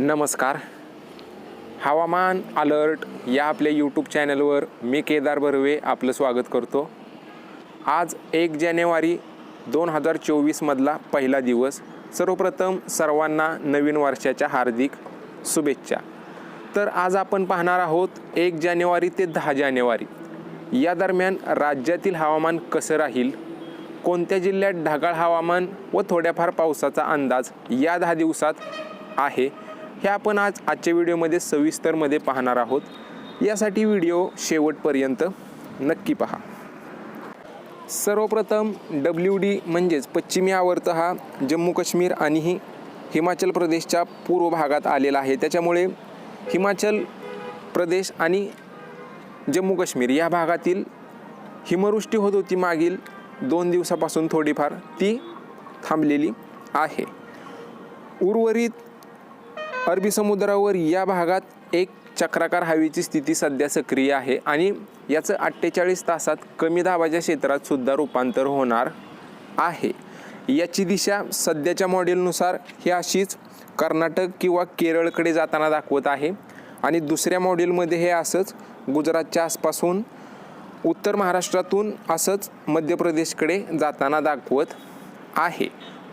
नमस्कार. हवामान अलर्ट या आपल्या यूट्यूब चॅनलवर मी केदार बर्वे आपलं स्वागत करतो. आज एक जानेवारी दोन हजार चोवीसमधला पहिला दिवस. सर्वप्रथम सर्वांना नवीन वर्षाच्या हार्दिक शुभेच्छा. तर आज आपण पाहणार आहोत एक जानेवारी ते दहा जानेवारी. या दरम्यान राज्यातील हवामान कसं राहील? कोणत्या जिल्ह्यात ढगाळ हवामान व थोड्याफार पावसाचा अंदाज या दहा दिवसात आहे? हे आपण आज आजच्या व्हिडिओमध्ये सविस्तरमध्ये पाहणार आहोत. यासाठी व्हिडिओ शेवटपर्यंत नक्की पहा. सर्वप्रथम डब्ल्यू डी म्हणजेच पश्चिमी आवर्त हा जम्मू काश्मीर आणि ही हिमाचल प्रदेशच्या पूर्व भागात आलेला आहे. त्याच्यामुळे हिमाचल प्रदेश आणि जम्मू काश्मीर या भागातील हिमवृष्टी होत होती मागील दोन दिवसापासून थोडीफार. ती थांबलेली आहे. उर्वरित अरबी समुद्रावर या भागात एक चक्राकार हवेची स्थिती सध्या सक्रिय आहे आणि याचं अठ्ठेचाळीस तासात कमी दाबाच्या क्षेत्रात सुद्धा रूपांतर होणार आहे. याची दिशा सध्याच्या मॉडेलनुसार ही अशीच कर्नाटक किंवा केरळकडे जाताना दाखवत आहे आणि दुसऱ्या मॉडेलमध्ये हे असंच गुजरातच्या आसपासून उत्तर महाराष्ट्रातून असंच मध्य प्रदेशकडे जाताना दाखवत आहे.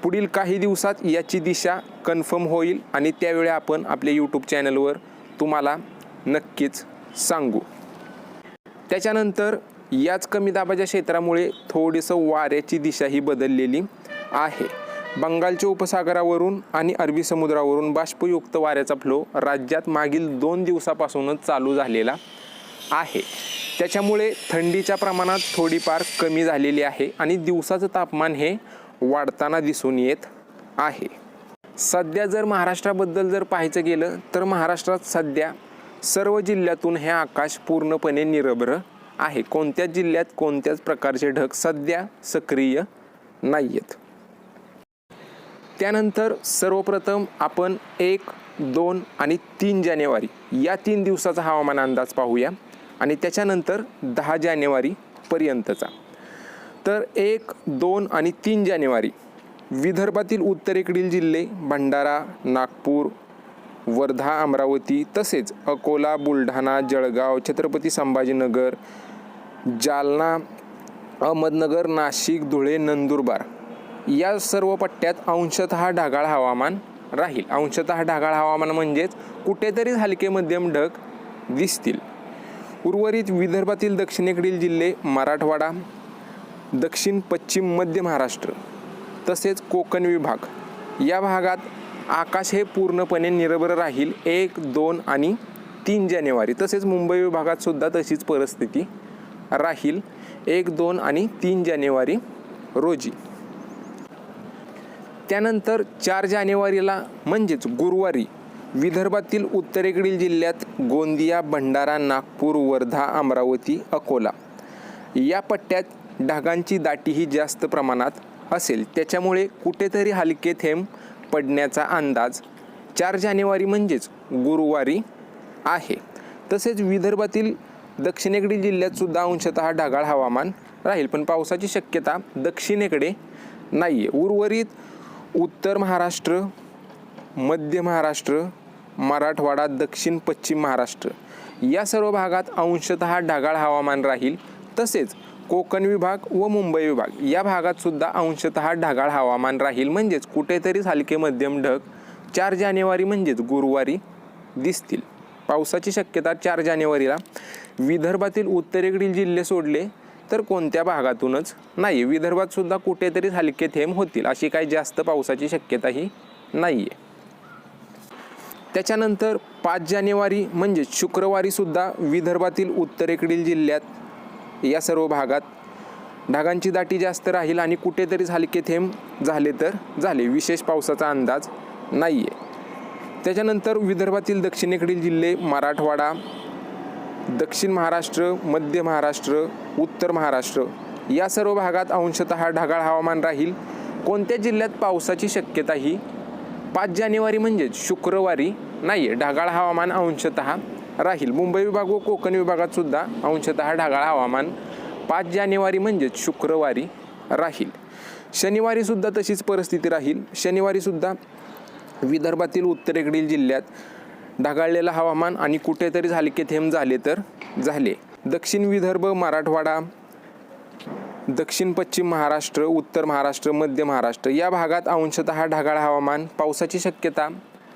पुढील काही दिवसात याची दिशा कन्फर्म होईल आणि त्यावेळी आपण आपल्या यूट्यूब चॅनलवर तुम्हाला नक्कीच सांगू. त्याच्यानंतर याच कमी दाबाच्या क्षेत्रामुळे थोडीसं वाऱ्याची दिशा ही बदललेली आहे. बंगालच्या उपसागरावरून आणि अरबी समुद्रावरून बाष्पयुक्त वाऱ्याचा फ्लो राज्यात मागील दोन दिवसापासूनच चालू झालेला आहे. त्याच्यामुळे थंडीच्या प्रमाणात थोडीफार कमी झालेली आहे आणि दिवसाचं तापमान हे वाढताना दिसून येत आहे. सध्या जर महाराष्ट्राबद्दल जर पाहायचं गेलं तर महाराष्ट्रात सध्या सर्व जिल्ह्यातून हे आकाश पूर्णपणे निरभ्र आहे. कोणत्याच जिल्ह्यात कोणत्याच प्रकारचे ढग सध्या सक्रिय नाही आहेत त्यानंतर सर्वप्रथम आपण एक दोन आणि तीन जानेवारी या तीन दिवसाचा हवामान अंदाज पाहूया आणि त्याच्यानंतर दहा जानेवारीपर्यंतचा तर एक दोन आणि तीन जानेवारी विदर्भातील उत्तरेकडील जिल्हे भंडारा नागपूर वर्धा अमरावती तसेच अकोला बुलढाणा जळगाव छत्रपती संभाजीनगर जालना अहमदनगर नाशिक धुळे नंदुरबार या सर्व पट्ट्यात अंशतः ढगाळ हवामान राहील. अंशतः ढगाळ हवामान म्हणजेच कुठेतरी हलके मध्यम ढग दिसतील. उर्वरित विदर्भातील दक्षिणेकडील जिल्हे मराठवाडा दक्षिण पश्चिम मध्य महाराष्ट्र तसेच कोकण विभाग. या भागात आकाश हे पूर्णपणे निरभ्र राहील एक दोन आणि तीन जानेवारी. तसेच मुंबई विभागात सुद्धा तशीच परिस्थिती राहील एक दोन आणि तीन जानेवारी रोजी. त्यानंतर चार जानेवारीला म्हणजेच गुरुवारी विदर्भातील उत्तरेकडील जिल्ह्यात गोंदिया भंडारा नागपूर वर्धा अमरावती अकोला या पट्ट्यात ढगांची दाटीही जास्त प्रमाणात असेल. त्याच्यामुळे कुठेतरी हलके थेंब पडण्याचा अंदाज चार जानेवारी म्हणजेच गुरुवारी आहे. तसेच विदर्भातील दक्षिणेकडील जिल्ह्यात सुद्धा अंशतः ढगाळ हवामान राहील. पण पावसाची शक्यता दक्षिणेकडे नाही आहे उर्वरित उत्तर महाराष्ट्र मध्य महाराष्ट्र मराठवाडा दक्षिण पश्चिम महाराष्ट्र या सर्व भागात अंशतः ढगाळ हवामान राहील. तसेच कोकण विभाग व मुंबई विभाग या भागात सुद्धा अंशतः ढगाळ हवामान राहील. म्हणजेच कुठेतरी हलके मध्यम ढग चार जानेवारी म्हणजेच गुरुवारी दिसतील. पावसाची शक्यता चार जानेवारीला. विदर्भातील उत्तरेकडील जिल्हे सोडले तर कोणत्या भागातूनच नाही. विदर्भात सुद्धा कुठेतरी हलके थेंब होतील अशी काही जास्त पावसाची शक्यताही नाही आहे त्याच्यानंतर पाच जानेवारी म्हणजे शुक्रवारी सुद्धा विदर्भातील उत्तरेकडील जिल्ह्यात या सर्व भागात ढगांची दाटी जास्त राहील आणि कुठेतरी हलके थेंब झाले तर झाले. विशेष पावसाचा अंदाज नाही आहे त्याच्यानंतर विदर्भातील दक्षिणेकडील जिल्हे मराठवाडा दक्षिण महाराष्ट्र मध्य महाराष्ट्र उत्तर महाराष्ट्र या सर्व भागात अंशतः ढगाळ हवामान राहील. कोणत्या जिल्ह्यात पावसाची शक्यता ही पाच जानेवारी म्हणजेच शुक्रवारी नाही आहे ढगाळ हवामान अंशतः राहील. मुंबई विभाग व कोकण विभागात सुद्धा अंशतः ढगाळ हवामान. पाच जानेवारी म्हणजेच शुक्रवारी राहील. शनिवारी सुद्धा तशीच परिस्थिती राहील. शनिवारी सुद्धा विदर्भातील उत्तरेकडील जिल्ह्यात ढगाळलेलं हवामान आणि कुठेतरी हलके थेंब झाले तर झाले. दक्षिण विदर्भ मराठवाडा दक्षिण पश्चिम महाराष्ट्र उत्तर महाराष्ट्र मध्य महाराष्ट्र या भागात अंशतः ढगाळ हवामान. पावसाची शक्यता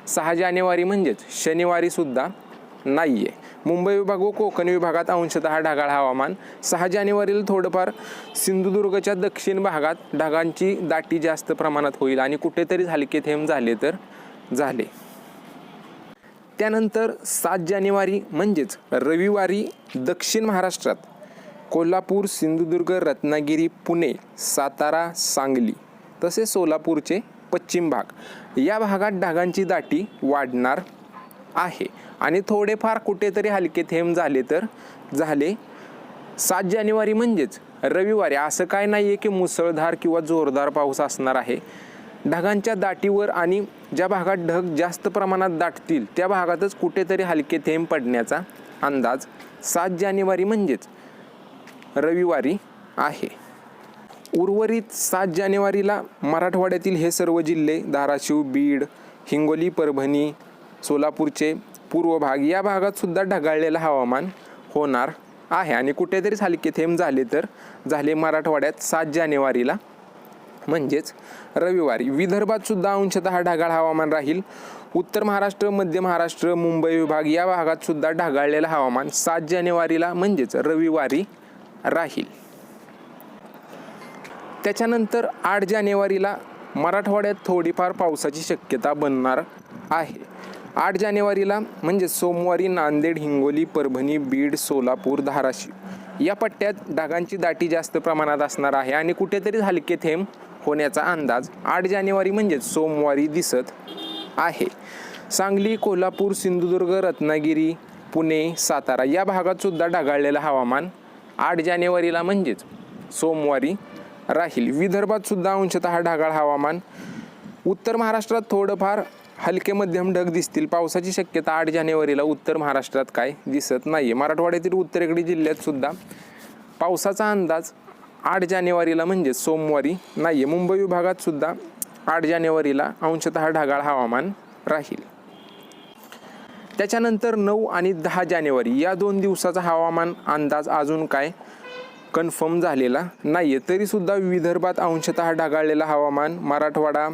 सहा जानेवारी म्हणजेच शनिवारी सुद्धा नाही आहे मुंबई विभाग व कोकण विभागात अंशतः ढगाळ हवामान. सहा जानेवारीला थोडंफार सिंधुदुर्गच्या दक्षिण भागात ढगांची दाटी जास्त प्रमाणात होईल आणि कुठेतरी हलके थेंब झाले तर झाले. त्यानंतर सात जानेवारी म्हणजेच रविवारी दक्षिण महाराष्ट्रात कोल्हापूर सिंधुदुर्ग रत्नागिरी पुणे सातारा सांगली तसेच सोलापूरचे पश्चिम भाग या भागात ढगांची दाटी वाढणार आहे. आणि थोडेफार कुठेतरी हलके थेंब झाले तर झाले. सात जानेवारी म्हणजेच रविवारी. असं काय नाही आहे की मुसळधार किंवा जोरदार पाऊस असणार आहे. ढगांच्या दाटीवर आणि ज्या भागात ढग जास्त प्रमाणात दाटतील त्या भागातच कुठेतरी हलके थेंब पडण्याचा अंदाज सात जानेवारी म्हणजेच रविवारी आहे. उर्वरित सात जानेवारीला मराठवाड्यातील हे सर्व जिल्हे धाराशिव बीड हिंगोली परभणी सोलापूरचे पूर्व भाग या भागात सुद्धा ढगाळलेलं हवामान होणार आहे. आणि कुठेतरी हलके थेंब झाले तर झाले मराठवाड्यात सात जानेवारीला. म्हणजेच रविवारी. विदर्भात सुद्धा अंशतः ढगाळ हवामान राहील. उत्तर महाराष्ट्र मध्य महाराष्ट्र मुंबई विभाग या भागात सुद्धा ढगाळलेलं हवामान सात जानेवारीला म्हणजेच रविवारी राहील. त्याच्यानंतर आठ जानेवारीला मराठवाड्यात थोडीफार पावसाची शक्यता बनणार आहे. आठ जानेवारीला म्हणजे सोमवारी नांदेड हिंगोली परभणी बीड सोलापूर धाराशिव. या पट्ट्यात ढगांची दाटी जास्त प्रमाणात असणार आहे आणि कुठेतरी हलके थेंब होण्याचा अंदाज आठ जानेवारी म्हणजेच सोमवारी दिसत आहे. सांगली कोल्हापूर सिंधुदुर्ग रत्नागिरी पुणे सातारा या भागात सुद्धा ढगाळलेलं हवामान आठ जानेवारीला म्हणजेच सोमवारी राहील. विदर्भात सुद्धा अंशतः ढगाळ हवामान. उत्तर महाराष्ट्रात थोडंफार हलके मध्यम ढग दिसतील. पावसाची शक्यता आठ जानेवारीला उत्तर महाराष्ट्रात काय दिसत नाही मराठवाड्यातील उत्तरेकडील जिल्ह्यात सुद्धा पावसाचा अंदाज आठ जानेवारीला म्हणजे सोमवारी नाही आहे मुंबई विभागात सुद्धा आठ जानेवारीला अंशतः ढगाळ हवामान राहील. त्याच्यानंतर नऊ आणि दहा जानेवारी या दोन दिवसाचा हवामान अंदाज अजून काय कन्फर्म झालेला नाही आहे तरीसुद्धा विदर्भात अंशतः ढगाळलेलं हवामान मराठवाडा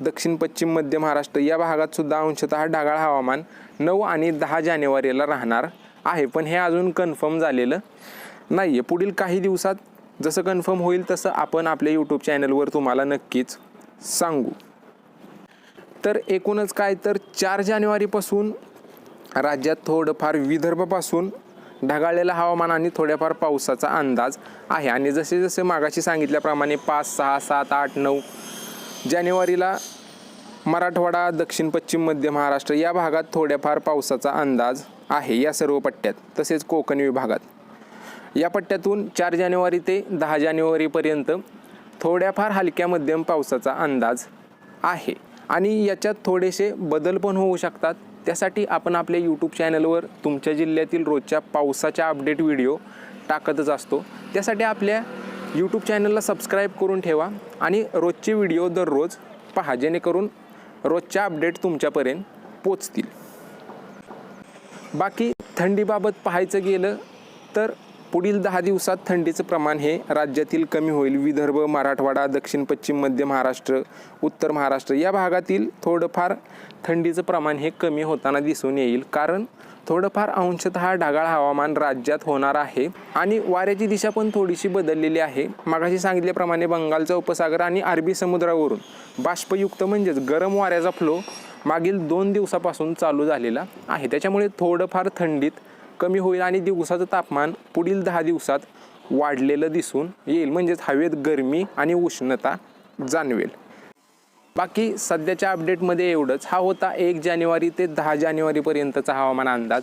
दक्षिण पश्चिम मध्य महाराष्ट्र या भागात सुद्धा अंशतः ढगाळ हवामान नऊ आणि दहा जानेवारीला राहणार आहे. पण हे अजून कन्फर्म झालेलं नाही आहे पुढील काही दिवसात जसं कन्फर्म होईल तसं आपण आपल्या यूट्यूब चॅनलवर तुम्हाला नक्कीच सांगू. तर एकूणच काय? तर चार जानेवारीपासून राज्यात थोडंफार विदर्भापासून ढगाळलेलं हवामान आणि थोड्याफार पावसाचा अंदाज आहे. आणि जसे जसे मागाशी सांगितल्याप्रमाणे पाच सहा सात आठ नऊ जानेवारीला मराठवाडा दक्षिण पश्चिम मध्य महाराष्ट्र या भागात थोड्याफार पावसाचा अंदाज आहे या सर्व पट्ट्यात तसेच कोकण विभागात. या पट्ट्यातून चार जानेवारी ते दहा जानेवारीपर्यंत थोड्याफार हलक्या मध्यम पावसाचा अंदाज आहे. आणि याच्यात थोडेसे बदल पण होऊ शकतात. त्यासाठी आपण आपल्या यूट्यूब चॅनलवर तुमच्या जिल्ह्यातील रोजच्या पावसाच्या अपडेट व्हिडिओ टाकतच असतो. त्यासाठी आपल्या यूट्यूब चॅनलला सबस्क्राईब करून ठेवा आणि रोजचे व्हिडिओ दररोज पहा जेणेकरून रोजच्या अपडेट तुमच्यापर्यंत पोचतील. बाकी थंडीबाबत पाहायचं गेलं तर पुढील दहा दिवसात थंडीचं प्रमाण हे राज्यातील कमी होईल. विदर्भ मराठवाडा दक्षिण पश्चिम मध्य महाराष्ट्र उत्तर महाराष्ट्र या भागातील थोडंफार थंडीचं प्रमाण हे कमी होताना दिसून येईल. कारण थोडंफार अंशतः ढगाळ हवामान राज्यात होणार आहे आणि वाऱ्याची दिशा पण थोडीशी बदललेली आहे. मागाशी सांगितल्याप्रमाणे बंगालचा उपसागर आणि अरबी समुद्रावरून बाष्पयुक्त म्हणजेच गरम वाऱ्याचा फ्लो मागील दोन दिवसापासून चालू झालेला आहे. त्याच्यामुळे थोडंफार थंडीत कमी होईल आणि दिवसाचं तापमान पुढील दहा दिवसात वाढलेलं दिसून येईल. म्हणजेच हवेत गरमी आणि उष्णता जाणवेल. बाकी सध्याच्या अपडेटमध्ये एवढंच. हा होता एक जानेवारी ते दहा जानेवारीपर्यंतचा हवामान अंदाज.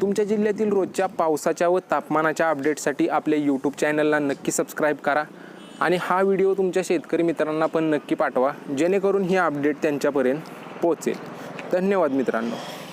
तुमच्या जिल्ह्यातील रोजच्या पावसाच्या व तापमानाच्या अपडेटसाठी आपल्या यूट्यूब चॅनलला नक्की सबस्क्राईब करा. आणि हा व्हिडिओ तुमच्या शेतकरी मित्रांना पण नक्की पाठवा. जेणेकरून ही अपडेट त्यांच्यापर्यंत पोहोचेल. धन्यवाद मित्रांनो.